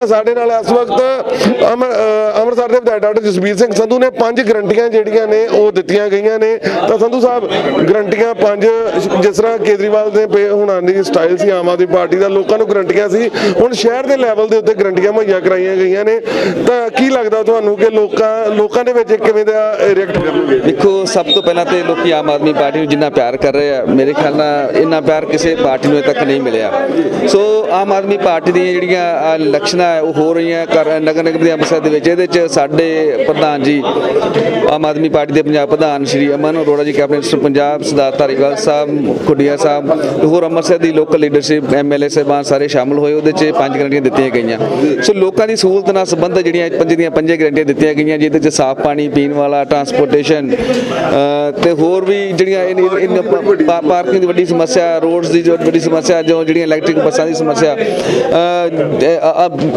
ਸਾਡੇ ਨਾਲ ਇਸ ਵਕਤ ਅਮਰ ਅੰਮ੍ਰਿਤਸਰ ਦੇ ਵਿਧਾਇਕ ਡਾਕਟਰ ਜਸਬੀਰ ਸਿੰਘ ਸੰਧੂ ਨੇ ਪੰਜ ਗਰੰਟੀਆਂ ਜਿਹੜੀਆਂ ਨੇ ਉਹ ਦਿੱਤੀਆਂ ਗਈਆਂ ਨੇ। ਤਾਂ ਸੰਧੂ ਸਾਹਿਬ ਗਰੰਟੀਆਂ ਪੰਜ ਜਿਸ ਤਰ੍ਹਾਂ ਕੇਜਰੀਵਾਲ ਦੇ ਪੇ ਹੁਣਾਂ ਦੀ ਸਟਾਈਲ ਸੀ ਆਮ ਆਦਮੀ ਪਾਰਟੀ ਦਾ ਲੋਕਾਂ ਨੂੰ ਗਰੰਟੀਆਂ ਸੀ। ਹੁਣ ਸ਼ਹਿਰ ਦੇ ਲੈਵਲ ਦੇ ਉੱਤੇ ਗਰੰਟੀਆਂ ਮੁਹੱਈਆ ਕਰਾਈਆਂ ਗਈਆਂ ਨੇ। ਤਾਂ ਕੀ ਲੱਗਦਾ ਤੁਹਾਨੂੰ ਕਿ ਲੋਕਾਂ ਲੋਕਾਂ ਦੇ ਵਿੱਚ ਕਿਵੇਂ ਦਾ ਰਿਐਕਟ ਕਰਨਗੇ ਦੇਖੋ ਸਭ ਤੋਂ ਪਹਿਲਾਂ ਤੇ ਲੋਕੀ ਆਮ ਆਦਮੀ ਪਾਰਟੀ ਨੂੰ ਜਿੰਨਾ ਪਿਆਰ ਕਰ ਰਹੇ ਆ ਮੇਰੇ ਖਿਆਲ ਨਾਲ ਇੰਨਾ ਪਿਆਰ ਕਿਸੇ ਪਾਰਟੀ ਨੂੰ ਤੱਕ ਨਹੀਂ ਮਿਲਿਆ। ਸੋ ਆਮ ਆਦਮੀ ਪਾਰਟੀ ਦੀਆਂ ਜਿਹੜੀਆਂ ਅ, ਇਲੈਕਸ਼ਨਾਂ ਹੈ ਉਹ ਹੋ ਰਹੀਆਂ ਕਰ ਨਗਰ ਨਿਗਮ ਦੇ ਅੰਮ੍ਰਿਤਸਰ ਦੇ ਵਿੱਚ। ਇਹਦੇ ਚ ਸਾਡੇ ਪ੍ਰਧਾਨ ਜੀ ਆਮ ਆਦਮੀ ਪਾਰਟੀ ਦੇ ਪੰਜਾਬ ਪ੍ਰਧਾਨ ਸ਼੍ਰੀ ਅਮਨ ਅਰੋੜਾ ਜੀ ਕੈਬਨਿਟ ਮਿਨਿਸਟਰ ਪੰਜਾਬ ਸਰਦਾਰ ਧਾਰੀਵਾਲ ਸਾਹਿਬ ਖੁੱਡੀਆ ਸਾਹਿਬ ਤੇ ਹੋਰ ਅੰਮ੍ਰਿਤਸਰ ਦੀ ਲੋਕਲ ਲੀਡਰਸ਼ਿਪ ਐਮਐਲਏ ਸਾਹਿਬਾਨ ਸਾਰੇ ਸ਼ਾਮਲ ਹੋਏ। ਉਹਦੇ ਚ ਪੰਜ ਗਰੰਟੀਆਂ ਦਿੱਤੀਆਂ ਗਈਆਂ। ਸੋ ਲੋਕਾਂ ਦੀ ਸਹੂਲਤ ਨਾਲ ਸੰਬੰਧ ਜਿਹੜੀਆਂ ਪੰਜ ਦੀਆਂ ਪੰਜੇ ਗਰੰਟੀਆਂ ਦਿੱਤੀਆਂ ਗਈਆਂ ਜਿਹਦੇ ਚ ਸਾਫ਼ ਪਾਣੀ ਪੀਣ ਵਾਲਾ ਟਰਾਂਸਪੋਰਟੇਸ਼ਨ ਅ, ਤੇ ਹੋਰ ਵੀ ਜਿਹੜੀਆਂ ਇਨ- ਪਾਰਕਿੰਗ ਦੀ ਵੱਡੀ ਸਮੱਸਿਆ ਰੋਡਸ ਦੀ ਜੋ ਵੱਡੀ ਸਮੱਸਿਆ ਜੋ ਜਿਹੜੀਆਂ ਇਲੈਕਟ੍ਰਿਕ ਬੱਸਾਂ ਦੀ ਸਮੱਸਿਆ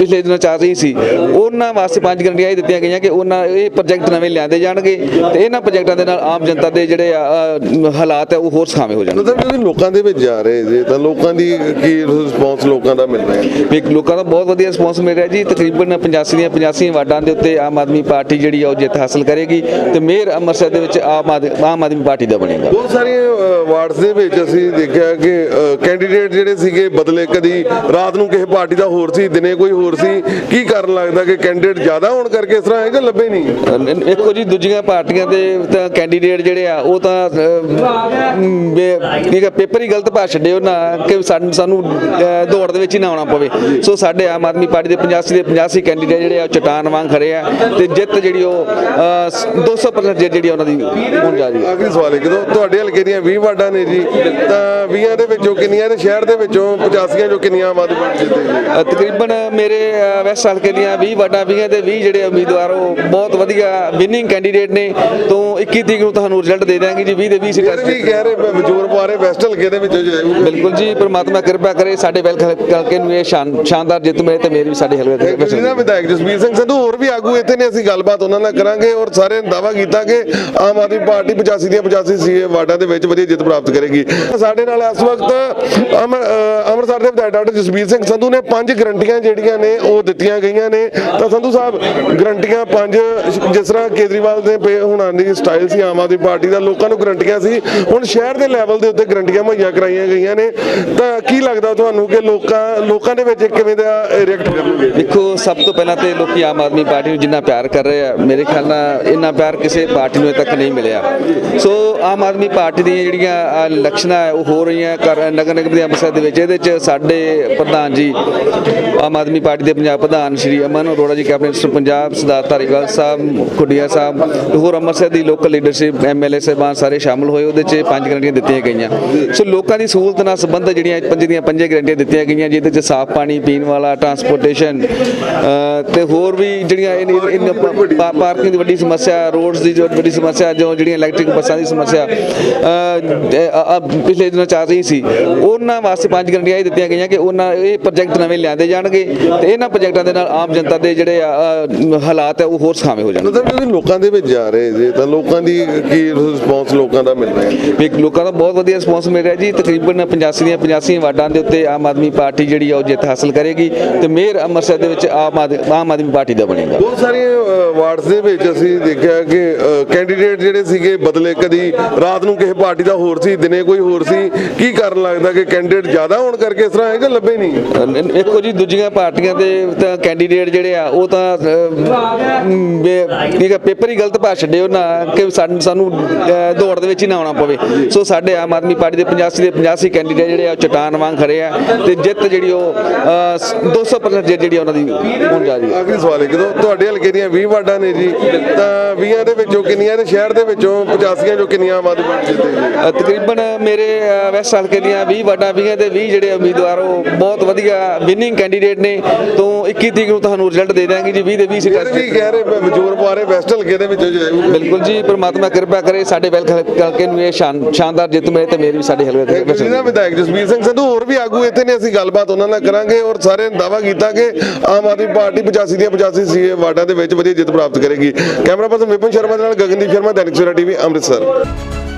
ਪਿਛਲੇ ਦਿਨਾਂ ਚੱਲ ਰਹੀ ਸੀ। ਉਹਨਾਂ ਵਾਸਤੇ ਪੰਜ ਗਰੰਟੀਆਂ ਇਹ ਦਿੱਤੀਆਂ ਗਈਆਂ ਕਿ ਉਹਨਾਂ ਇਹ ਪ੍ਰੋਜੈਕਟ ਨਵੇਂ ਲਿਆਂਦੇ ਜਾਣਗੇ ਤੇ ਇਹਨਾਂ ਪ੍ਰੋਜੈਕਟਾਂ ਦੇ ਨਾਲ ਆਮ ਜਨਤਾ ਦੇ ਜਿਹੜੇ ਹਾਲਾਤ ਹੈ ਉਹ ਹੋਰ ਸੁਖਾਵੇਂ ਹੋ ਜਾਣਗੇ। ਤੁਸੀਂ ਲੋਕਾਂ ਦੇ ਵਿੱਚ ਜਾ ਰਹੇ ਜੇ ਤਾਂ ਲੋਕਾਂ ਦੀ ਕੀ ਰਿਸਪੌਂਸ ਲੋਕਾਂ ਦਾ ਮਿਲ ਰਿਹਾ ਹੈ? ਲੋਕਾਂ ਦਾ ਬਹੁਤ ਵਧੀਆ ਰਿਸਪੌਂਸ ਮਿਲ ਰਿਹਾ ਜੀ। ਤਕਰੀਬਨ 85 ਦੀਆਂ 85 ਵਾਰਡਾਂ ਦੇ ਉੱਤੇ ਆਮ ਆਦਮੀ ਪਾਰਟੀ ਜਿਹੜੀ ਆ ਉਹ ਜਿੱਤ ਹਾਸਲ ਕਰੇਗੀ ਤੇ ਮੇਅਰ ਅੰਮ੍ਰਿਤਸਰ ਦੇ ਵਿੱਚ ਆਮ ਆਦ- ਆਮ ਆਦਮੀ ਪਾਰਟੀ ਦਾ ਬਣੇਗਾ। ਬਹੁਤ ਸਾਰੀਆਂ ਅ, ਵਾਰਡਸ ਦੇ ਵਿੱਚ ਅਸੀਂ ਦੇਖਿਆ ਕਿ ਕੈਂਡੀਡੇਟ ਜਿਹੜੇ ਸੀਗੇ ਬਦਲੇ ਕਦੀ ਰਾਤ ਨੂੰ ਕਿਸੇ ਪਾਰਟੀ ਦਾ ਹੋਰ ਸੀ ਦਿਨੇ ਕੋਈ ਹੋਰ ਸੀ ਕੀ ਕਾਰਨ ਲੱਗਦਾ ਕਿ ਕੈਂਡੀਡੇਟ ਜ਼ਿਆਦਾ ਹੋਣ ਕਰਕੇ ਇਸ ਤਰ੍ਹਾਂ ਹੈ ਕਿ ਲੱਭੇ ਨਹੀਂ? ਵੇਖੋ ਜੀ ਦੂਜੀਆਂ ਪਾਰਟੀਆਂ ਦੇ ਤਾਂ ਕੈਂਡੀਡੇਟ ਜਿਹੜੇ ਆ ਉਹ ਤਾਂ ਅਹ, ਮ, ਬੇ- ਠੀਕ ਹੈ ਪੇਪਰ ਹੀ ਗਲਤ ਪਾ ਛੱਡੇ ਉਹਨਾਂ ਕਿ ਸਾਨੂੰ ਦੌੜ ਦੇ ਵਿੱਚ ਹੀ ਨਾ ਆਉਣਾ ਪਵੇ। ਸੋ ਸਾਡੇ ਆਮ ਆਦਮੀ ਪਾਰਟੀ ਦੇ 85 ਦੇ 85 ਕੈਂਡੀਡੇਟ ਜਿਹੜੇ ਆ ਉਹ ਚਟਾਨ ਵਾਂਗ ਖੜੇ ਆ ਤੇ ਜਿੱਤ ਜਿਹੜੀ ਉਹ ਅਹ, 200% ਜਿੱਤ ਜਿਹੜੀ ਉਹਨਾਂ ਦੀ ਹੋਣ ਜਾ ਰਹੀ ਹੈ। ਆਖਰੀ ਸਵਾਲ ਹੈ ਕਿ ਤੁਹਾਡੇ ਹਲਕੇ ਦੀਆਂ 20 ਵਾਰਡਾਂ ਨੇ ਜੀ ਤਾਂ 20 ਦੇ ਵਿੱਚੋਂ ਕਿੰਨੀਆਂ ਤੇ ਸ਼ਹਿਰ ਦੇ ਵਿੱਚੋਂ 85 ਚੋਂ ਕਿੰਨੀਆਂ ਆਮ ਆਦਮੀ ਪਾਰਟੀ ਜਿੱਤੇਗੀ ਤਕਰੀਬਨ ਮੇਰੇ ਵੈਸਟ ਹਲਕੇ ਦੀਆਂ 20 ਵਾਰਡਾਂ 20 ਦੇ 20 ਜਿਹੜੇ ਉਮੀਦਵਾਰ ਉਹ ਬਹੁਤ ਵਧੀਆ ਵਿਨਿੰਗ ਕੈਂਡੀਡੇਟ ਨੇ। ਤੋਂ 21 ਤਰੀਕ ਨੂੰ ਤੁਹਾਨੂੰ ਰਿਜ਼ਲਟ ਦੇ ਦਾਂਗੇ ਜੀ 20 ਦੇ 20 ਸੀਟਾਂ ਵੀ ਕਹਿ ਰਹੇ ਬ- ਜ਼ੋਰ ਪਾ ਰਹੇ ਵੈਸਟ ਹਲਕੇ ਦੇ ਵਿੱਚੋਂ ਬਿਲਕੁਲ ਜੀ ਪ੍ਰਮਾਤਮਾ ਕਿਰਪਾ ਕਰੇ ਸਾਡੇ ਵੈਲ ਹਲਕੇ ਨੂੰ ਇਹ ਸ਼ਾਨ- ਸ਼ਾਨਦਾਰ ਜਿੱਤ ਮਿਲੇ ਤੇ ਮੇਰੀ ਵੀ ਸਾਡੇ ਹਲਕੇ ਦੇ ਜ਼ਿਲ੍ਹਾ ਵਿਧਾਇਕ ਜਸਬੀਰ ਸਿੰਘ ਸੰਧੂ ਹੋਰ ਵੀ ਆਗੂ ਇੱਥੇ ਨੇ ਅਸੀਂ ਗੱਲਬਾਤ ਉਹਨਾਂ ਨਾਲ ਕਰਾਂਗੇ ਔਰ ਸਾਰੇ ਨੇ ਦਾਵਾ ਕੀਤਾ ਕਿ ਆਮ ਆਦਮੀ ਪਾਰਟੀ 85 ਦੀਆਂ 85 ਸੀਏ ਵਾਰਡਾਂ ਦੇ ਵਿੱਚ ਵਧੀਆ ਜਿੱਤ ਪ੍ਰਾਪਤ ਕਰੇਗੀ। ਸਾਡੇ ਨਾਲ ਇਸ ਵਕਤ ਅੰਮ੍ਰਿਤਸਰ ਦੇ ਵਿਧਾਇਕ ਡਾਕਟਰ ਜਸਬੀਰ ਸਿੰਘ ਸੰਧੂ ਨੇ ਪੰਜ ਗਰੰਟੀਆਂ ਜਿਹੜੀਆਂ ਨੇ ਉਹ ਦਿੱਤੀਆਂ ਗਈਆਂ ਨੇ। ਤਾਂ ਸੰਧੂ ਸਾਹਿਬ, ਗਰੰਟੀਆਂ ਪੰਜ, ਜਿਸ ਤਰ੍ਹਾਂ ਕੇਜਰੀਵਾਲ ਦੇ ਪੇ ਹੁਣਾਂ ਦੀ ਸਟਾਈਲ ਸੀ, ਆਮ ਆਦਮੀ ਪਾਰਟੀ ਦਾ, ਲੋਕਾਂ ਨੂੰ ਗਰੰਟੀਆਂ ਸੀ। ਹੁਣ ਸ਼ਹਿਰ ਦੇ ਲੈਵਲ ਦੇ ਉੱਤੇ ਗਰੰਟੀਆਂ ਮੁਹੱਈਆ ਕਰਾਈਆਂ ਗਈਆਂ ਨੇ। ਤਾਂ ਕੀ ਲੱਗਦਾ ਤੁਹਾਨੂੰ ਕਿ ਲੋਕਾਂ ਲੋਕਾਂ ਦੇ ਵਿੱਚ ਕਿਵੇਂ ਦਾ ਰਿਐਕਟ ਕਰਨਗੇ ਦੇਖੋ, ਸਭ ਤੋਂ ਪਹਿਲਾਂ ਤੇ ਲੋਕੀ ਆਮ ਆਦਮੀ ਪਾਰਟੀ ਨੂੰ ਜਿੰਨਾ ਪਿਆਰ ਕਰ ਰਹੇ ਆ, ਮੇਰੇ ਖਿਆਲ ਨਾਲ ਇੰਨਾ ਪਿਆਰ ਕਿਸੇ ਪਾਰਟੀ ਨੂੰ ਅਜੇ ਤੱਕ ਨਹੀਂ ਮਿਲਿਆ। ਸੋ, ਆਮ ਆਦਮੀ ਪਾਰਟੀ ਦੀਆਂ ਜਿਹੜੀਆਂ ਇਲੈਕਸ਼ਨਾਂ ਹੈ, ਉਹ ਹੋ ਰਹੀਆਂ ਕਰ, ਨਗਰ ਨਿਗਮ ਦੇ ਅੰਮ੍ਰਿਤਸਰ ਦੇ ਵਿੱਚ, ਇਹਦੇ ਚ ਸਾਡੇ ਪ੍ਰਧਾਨ ਜੀ, ਆਮ ਆਦਮੀ ਪਾਰਟੀ ਦੇ ਪੰਜਾਬ ਪ੍ਰਧਾਨ ਸ਼੍ਰੀ ਅਮਨ ਅਰੋੜਾ ਜੀ ਕੈਬਨਿਟ ਮਿਨਿਸਟਰ ਪੰਜਾਬ ਸਰਦਾਰ ਧਾਰੀਵਾਲ ਸਾਹਿਬ ਖੁੱਡੀਆ ਸਾਹਿਬ ਤੇ ਹੋਰ ਅੰਮ੍ਰਿਤਸਰ ਦੀ ਲੋਕਲ ਲੀਡਰਸ਼ਿਪ ਐਮਐਲਏ ਸਾਹਿਬਾਨ ਸਾਰੇ ਸ਼ਾਮਲ ਹੋਏ। ਉਹਦੇ ਚ ਪੰਜ ਗਰੰਟੀਆਂ ਦਿੱਤੀਆਂ ਗਈਆਂ। ਸੋ ਲੋਕਾਂ ਦੀ ਸਹੂਲਤ ਨਾਲ ਸੰਬੰਧ ਜਿਹੜੀਆਂ ਪੰਜ ਦੀਆਂ ਪੰਜੇ ਗਰੰਟੀਆਂ ਦਿੱਤੀਆਂ ਗਈਆਂ ਜਿਹਦੇ ਚ ਸਾਫ਼ ਪਾਣੀ ਪੀਣ ਵਾਲਾ ਟਰਾਂਸਪੋਰਟੇਸ਼ਨ ਅ, ਤੇ ਹੋਰ ਵੀ ਜਿਹੜੀਆਂ ਇਨ- ਪਾਰਕਿੰਗ ਦੀ ਵੱਡੀ ਸਮੱਸਿਆ ਰੋਡਸ ਦੀ ਜੋ ਵੱਡੀ ਸਮੱਸਿਆ ਜੋ ਜਿਹੜੀਆਂ ਇਲੈਕਟ੍ਰਿਕ ਬੱਸਾਂ ਦੀ ਸਮੱਸਿਆ ਪਿਛਲੇ ਦਿਨਾਂ 'ਚ ਆ ਰਹੀ ਸੀ। ਉਹਨਾਂ ਵਾਸਤੇ ਪੰਜ ਗਰੰਟੀਆਂ ਇਹ ਦਿੱਤੀਆਂ ਗਈਆਂ ਕਿ ਉਹਨਾਂ ਇਹ ਪ੍ਰੋਜੈਕਟ ਨਵੇਂ ਲਿਆਂਦੇ ਜਾਣਗੇ ਤੇ ਇਹਨਾਂ ਪ੍ਰੋਜੈਕਟਾਂ ਦੇ ਨਾਲ ਆਮ ਜਨਤਾ ਦੇ ਜਿਹੜੇ ਹਾਲਾਤ ਹੈ ਉਹ ਹੋਰ ਸੁਖਾਵੇਂ ਹੋ ਜਾਣਗੇ। ਮਤਲਬ ਤੁਸੀਂ ਲੋਕਾਂ ਦੇ ਵਿੱਚ ਜਾ ਰਹੇ ਜੇ ਤਾਂ ਲੋਕਾਂ ਦੀ ਕੀ ਰਿਸਪੌਂਸ ਲੋਕਾਂ ਦਾ ਮਿਲ ਰਿਹਾ ਹੈ? ਵੀ ਲੋਕਾਂ ਦਾ ਬਹੁਤ ਵਧੀਆ ਰਿਸਪੌਂਸ ਮਿਲ ਰਿਹਾ ਜੀ। ਤਕਰੀਬਨ 85 ਦੀਆਂ 85 ਵਾਰਡਾਂ ਦੇ ਉੱਤੇ ਆਮ ਆਦਮੀ ਪਾਰਟੀ ਜਿਹੜੀ ਆ ਉਹ ਜਿੱਤ ਹਾਸਲ ਕਰੇਗੀ ਤੇ ਮੇਅਰ ਅੰਮ੍ਰਿਤਸਰ ਦੇ ਵਿੱਚ ਆਮ ਆਦ- ਆਮ ਆਦਮੀ ਪਾਰਟੀ ਦਾ ਬਣੇਗਾ। ਬਹੁਤ ਸਾਰੀਆਂ ਅ, ਵਾਰਡਸ ਦੇ ਵਿੱਚ ਅਸੀਂ ਦੇਖਿਆ ਕਿ ਕੈਂਡੀਡੇਟ ਜਿਹੜੇ ਸੀਗੇ ਬਦਲੇ ਕਦੀ ਰਾਤ ਨੂੰ ਕਿਸੇ ਪਾਰਟੀ ਦਾ ਹੋਰ ਸੀ ਦਿਨੇ ਕੋਈ ਹੋਰ ਸੀ। ਕੀ ਕਾਰਨ ਲੱਗਦਾ ਕਿ ਕੈਂਡੀਡੇਟ ਜ਼ਿਆਦਾ ਹੋਣ ਕਰਕੇ ਇਸ ਤਰ੍ਹਾਂ ਹੈ ਕਿ ਲੱਭੇ ਨਹੀਂ? ਵੇਖੋ ਜੀ ਦੂਜੀਆਂ ਪਾਰਟੀਆਂ ਦੇ ਤਾਂ ਕੈਂਡੀਡੇਟ ਜਿਹੜੇ ਆ ਉਹ ਤਾਂ ਅਹ, ਮ, ਬੇ- ਠੀਕ ਹੈ ਪੇਪਰ ਹੀ ਗਲਤ ਪਾ ਛੱਡੇ ਉਹਨਾਂ ਕਿ ਸਾਨੂੰ ਦੌੜ ਦੇ ਵਿੱਚ ਹੀ ਨਾ ਆਉਣਾ ਪਵੇ। ਸੋ ਸਾਡੇ ਆਮ ਆਦਮੀ ਪਾਰਟੀ ਦੇ 85 ਦੇ 85 ਕੈਂਡੀਡੇਟ ਜਿਹੜੇ ਆ ਚਟਾਨ ਵਾਂਗ ਖੜੇ ਆ ਤੇ ਜਿੱਤ ਜਿਹੜੀ ਉਹ ਅਹ, 200% ਜਿੱਤ ਜਿਹੜੀ ਉਹਨਾਂ ਦੀ ਹੋਣ ਜਾ ਰਹੀ ਹੈ। ਆਖਰੀ ਸਵਾਲ ਹੈ ਕਿ ਤੁਹਾਡੇ ਹਲਕੇ ਦੀਆਂ 20 ਵਾਰਡਾਂ ਨੇ ਜੀ ਤਾਂ 20 ਦੇ ਵਿੱਚੋਂ ਕਿੰਨੀਆਂ ਤੇ ਸ਼ਹਿਰ ਦੇ ਵਿੱਚੋਂ 85 ਚੋਂ ਕਿੰਨੀਆਂ ਆਮ ਆਦਮੀ ਪਾਰਟੀ ਜਿੱਤੇਗੀ ਤਕਰੀਬਨ ਮੇਰੇ ਵੈਸਟ ਹਲਕੇ ਦੀਆਂ 20 ਵਾਰਡਾਂ 20 ਦੇ 20 ਜਿਹੜੇ ਉਮੀਦਵਾਰ ਉਹ ਬਹੁਤ ਵਧੀਆ ਵਿਨਿੰਗ ਕੈਂਡੀਡੇਟ ਨੇ। ਤੋਂ 21 ਤਰੀਕ ਨੂੰ ਤੁਹਾਨੂੰ ਰਿਜ਼ਲਟ ਦੇ ਦਾਂਗੇ ਜੀ 20 ਦੇ 20 ਸੀਟਾਂ ਇਹ ਵੀ ਕਹਿ ਰਹੇ ਬ- ਜ਼ੋਰ ਪਾ ਰਹੇ ਵੈਸਟ ਹਲਕੇ ਦੇ ਵਿੱਚੋਂ ਜਾਊਗਾ ਬਿਲਕੁਲ ਜੀ ਪ੍ਰਮਾਤਮਾ ਕਿਰਪਾ ਕਰੇ ਸਾਡੇ ਵੈਲ ਹਲਕੇ ਨੂੰ ਇਹ ਸ਼ਾਨ- ਸ਼ਾਨਦਾਰ ਜਿੱਤ ਮਿਲੇ ਤੇ ਮੇਰੀ ਵੀ ਸਾਡੇ ਹਲਕੇ ਦੇ ਵਿੱਚ ਜ਼ਿਲ੍ਹਾ ਵਿਧਾਇਕ ਜਸਬੀਰ ਸਿੰਘ ਸੰਧੂ ਹੋਰ ਵੀ ਆਗੂ ਇੱਥੇ ਨੇ ਅਸੀਂ ਗੱਲਬਾਤ ਉਹਨਾਂ ਨਾਲ ਕਰਾਂਗੇ ਔਰ ਸਾਰੇ ਨੇ ਦਾਵਾ ਕੀਤਾ ਕਿ ਆਮ ਆਦਮੀ ਪਾਰਟੀ 85 ਦੀਆਂ 85 ਸੀਏ ਵਾਰਡਾਂ ਦੇ ਵਿੱਚ ਵਧੀਆ ਜਿੱਤ ਪ੍ਰਾਪਤ ਕਰੇਗੀ। ਕੈਮਰਾ ਪਰਸਨ ਵਿਪਨ ਸ਼ਰਮਾ ਦੇ ਨਾਲ ਗਗਨਦੀਪ ਸ਼ਰਮਾ ਦੈਨਿਕ ਸਵੇਰਾ ਟੀਵੀ ਅੰਮ੍ਰਿਤਸਰ।